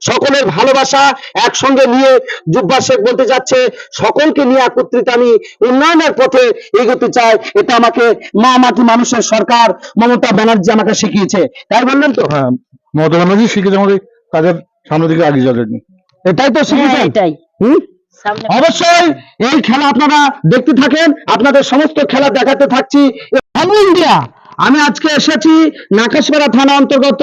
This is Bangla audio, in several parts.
সকলের ভালোবাসা একসঙ্গে নিয়ে জুব্বার শেখ বলতে যাচ্ছে সকলকে নিয়ে একত্রিত আমি উন্নয়নের পথে এগোতে চাই। এটা আমাকে মা মাটি মানুষের সরকার মমতা ব্যানার্জি আমাকে শিখিয়েছে। তাই বললেন তো? হ্যাঁ মমতা ব্যানার্জি শিখেছে আমাদের কাজের সামনের দিকে আগিয়ে যাওয়ার জন্য। এটাই তো হ্যাঁ, শিখিয়েছেন এটাই। হুম? অবশ্যই এই খেলা আপনারা দেখতে থাকেন আপনাদের সমস্ত খেলা দেখাতে থাকছি। ইন্ডিয়া! আমি আজকে এসেছি নাকাশপাড়া থানা অন্তর্গত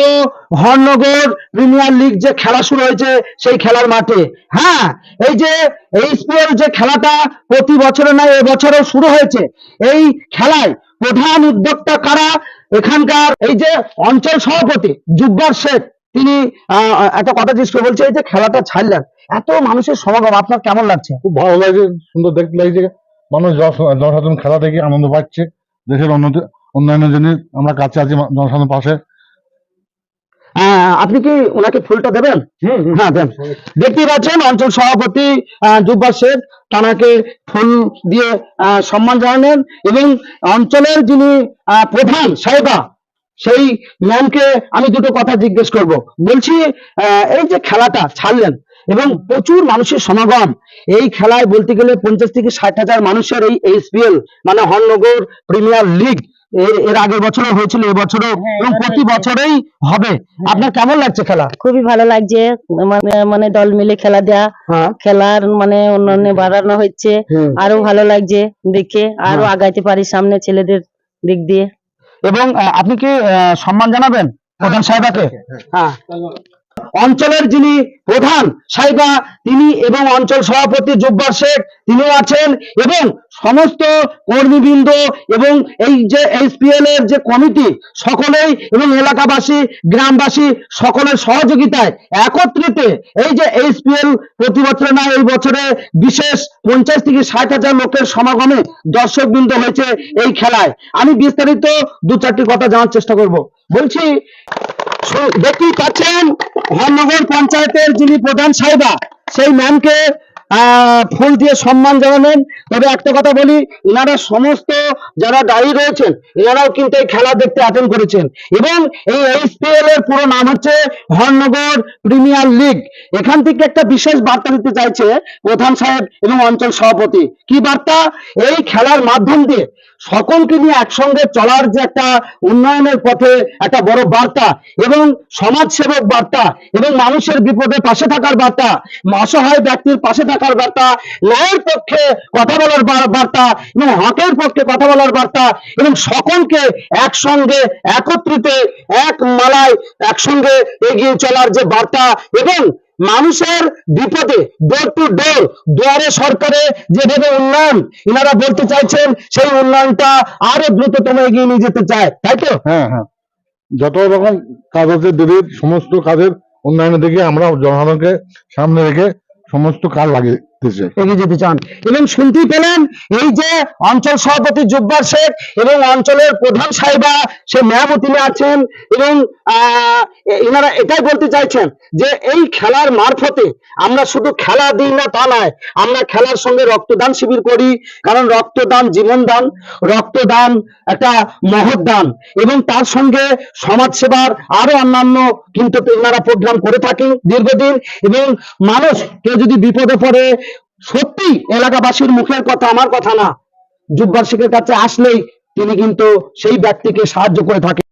হরনগর প্রিমিয়ার লিগ যে খেলা শুরু হয়েছে, সেই খেলার মাঠে। হ্যাঁ এই যে এই এইচপিএল যে খেলাটা প্রতি বছরে নয়, এবছরও শুরু হয়েছে। এই খেলায় প্রধান উদ্যোক্তা কারা? এখানকার এই যে অঞ্চল সভাপতি জুব্বার শেখ, তিনি একটা কথা জিজ্ঞেস করে বলছে, এই যে খেলাটা ছাড়লেন, এত মানুষের সমাগম, আপনার কেমন লাগছে? খুব ভালো লাগছে সুন্দর দেখতে লাগছে। মানুষ জন- জনসাধারণ খেলা দেখে আনন্দ পাচ্ছে, দেশের উন্নতি উন্নয়নের জন্য আমরা কাছে আছি জনসাধারণের পাশে। আপনি কি ওনাকে ফুলটা দেবেন? হ্যাঁ দেন। দেখতেই পাচ্ছেন অঞ্চল সভাপতি আহ, শেখ তানাকে ফুল দিয়ে সম্মান জানালেন এবং অঞ্চলের যিনি প্রধান সাহেবা সেই ম্যামকে আমি দুটো কথা জিজ্ঞেস করব। বলছি আহ, এই যে খেলাটা ছাড়লেন এবং প্রচুর মানুষের সমাগম এই খেলায় বলতে গেলে পঞ্চাশ থেকে ষাট হাজার মানুষের এই এইচপিএল মানে হরনগর প্রিমিয়ার লিগ এর আগের বছরও হয়েছিল এবছরও হ্যাঁ, এবং প্রতি। বছরেই হবে। আপনার কেমন লাগছে খেলা? খুবই ভালো লাগছে। মানে মানে দল মিলে খেলা দেয়া হ্যাঁ। খেলার মানে অন্যান্য বাড়ানো হচ্ছে আরও ভালো লাগছে দেখে আরও হ্যাঁ। আগাইতে পারি সামনে ছেলেদের দিক দিয়ে। এবং আপনি কি আহ, সম্মান জানাবেন প্রধান সাহেবাকে? হ্যাঁ। অঞ্চলের যিনি প্রধান সাহেবা তিনি এবং অঞ্চল সভাপতি জব্বার শেখ, তিনিও আছেন এবং সমস্ত কর্মীবৃন্দ এবং এই যে এইচপিএল এর যে কমিটি, সকলেই এবং এলাকাবাসী, গ্রামবাসী সকলের সহযোগিতায় একত্রিত এই যে এইচপিএল প্রতি বছরে না, এই বছরে বিশেষ পঞ্চাশ থেকে ষাট হাজার লোকের সমাগমে দর্শক বৃন্দ হয়েছে এই খেলায়। আমি বিস্তারিত দু চারটি কথা জানার চেষ্টা করব। বলছি দেখতেই পাচ্ছেন ধর্মনগর পঞ্চায়েতের যিনি প্রধান সাহেবা সেই ম্যামকে ফুল দিয়ে সম্মান জানালেন তবে একটা কথা বলি, এনারা সমস্ত যারা দায়ী রয়েছেন, এনারাও কিন্তু এই খেলা দেখতে অ্যাটেন্ড করেছেন। এবং এই এইচপিএল এর পুরো নাম হচ্ছে হরনগর প্রিমিয়ার লিগ। এখান থেকে একটা বিশেষ বার্তা দিতে চাইছে প্রধান সাহেব এবং অঞ্চল সভাপতি। কি বার্তা? এই খেলার মাধ্যম দিয়ে সকলকে নিয়ে একসঙ্গে চলার যে একটা উন্নয়নের পথে একটা বড় বার্তা এবং সমাজ সেবক বার্তা এবং মানুষের বিপদে পাশে থাকার বার্তা, অসহায় ব্যক্তির পাশে থাকার বার্তা, ন্যায়ের পক্ষে কথা বলার বার্তা, এবং হকের পক্ষে কথা বলার বার্তা, এবং সকলকে একসঙ্গে একত্রিত, এক মালায় একসঙ্গে এগিয়ে চলার যে বার্তা, এবং মানুষের বিপদে ডোর টু ডোর দুয়ারে সরকারে যেভাবে উন্নয়ন এনারা বলতে চাইছেন, সেই উন্নয়নটা আরও দ্রুততম এগিয়ে নিয়ে যেতে চায়, তাই তো? হ্যাঁ হ্যাঁ। যত রকম কাজ আছে দেবীর সমস্ত কাজের উন্নয়নের দিকে আমরা জনসাধারণকে সামনে রেখে সমস্ত লাগিয়ে চাই এগিয়ে যেতে চান। এবং শুনতেই পেলেন, এই যে অঞ্চল সভাপতি জুব্বার শেখ এবং অঞ্চলের প্রধান সাহেবা সে ম্যামও তিনি আছেন এবং এনারা এটাই বলতে চাইছেন যে এই খেলার মারফতে আমরা শুধু খেলা দিই না তা নয়, আমরা খেলার সঙ্গে রক্তদান শিবির করি, কারণ রক্তদান জীবন দান, রক্তদান একটা মহৎ দান এবং তার সঙ্গে সমাজ সেবার আরও অন্যান্য কিন্তু এনারা প্রোগ্রাম করে থাকেন দীর্ঘদিন এবং মানুষ কেউ যদি বিপদে পড়ে সত্যি এলাকাবাসীর মুখের কথা আমার কথা না। জুব্বার শেখের কাছে আসলেই তিনি কিন্তু সেই ব্যক্তিকে সাহায্য করে থাকেন।